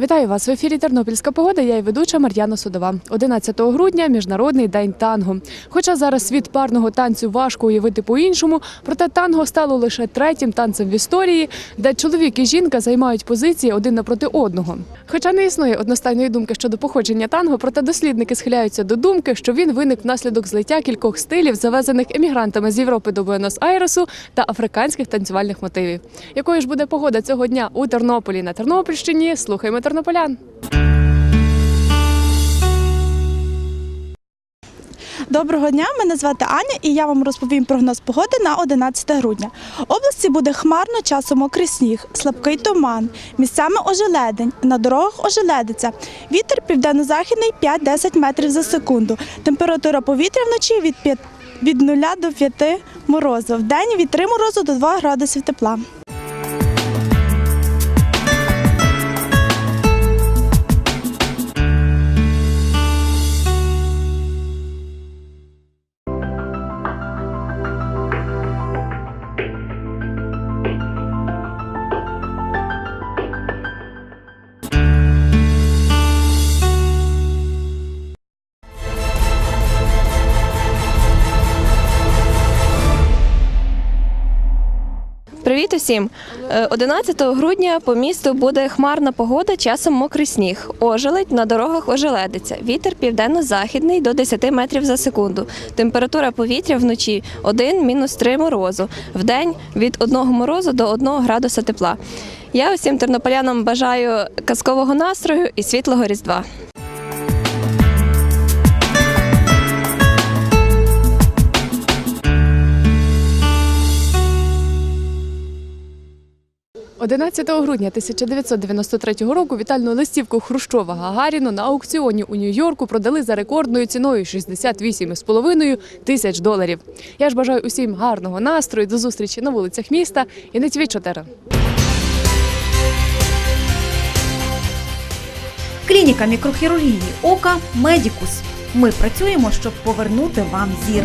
Вітаю вас в ефірі Тернопільська погода. Я і ведуча Мар'яна Судова. 11 грудня міжнародний день танго. Хоча зараз світ парного танцю важко уявити по-іншому, проте танго стало лише третім танцем в історії, де чоловік і жінка займають позиції один напроти одного. Хоча не існує одностайної думки щодо походження танго, проте дослідники схиляються до думки, що він виник внаслідок злиття кількох стилів, завезених емігрантами з Європи до Буенос-Айресу та африканських танцювальних мотивів. Якою ж буде погода цього дня у Тернополі на Тернопільщині? Слухаємо тернополян. Доброго дня, мене звати Аня, і я вам розповім прогноз погоди на 11 грудня. Області буде хмарно, часом мокрий сніг, слабкий туман, місцями ожеледень, на дорогах ожеледиться. Вітер південно-західний 5-10 метрів за секунду. Температура повітря вночі від 5 від 0 до 5 морозу. В день від 3 морозу до 2 градусів тепла. Привіт усім! Е, 11 грудня по місту буде хмарна погода, часом мокрий сніг. Ожеледь на дорогах ожеледиться. Вітер південно-західний до 10 метрів за секунду. Температура повітря вночі 1 мінус 3 морозу. Вдень від 1 морозу до 1 градуса тепла. Я усім тернополянам бажаю казкового настрою і світлого різдва. – 11 грудня 1993 року вітальну листівку Хрущова Гагаріну на аукціоні у Нью-Йорку продали за рекордною ціною 68,5 тисяч доларів. Я ж бажаю усім гарного настрою, до зустрічі на вулицях міста і не цвіть 4. Клініка мікрохірургії ока Медікус. Ми працюємо, щоб повернути вам зір.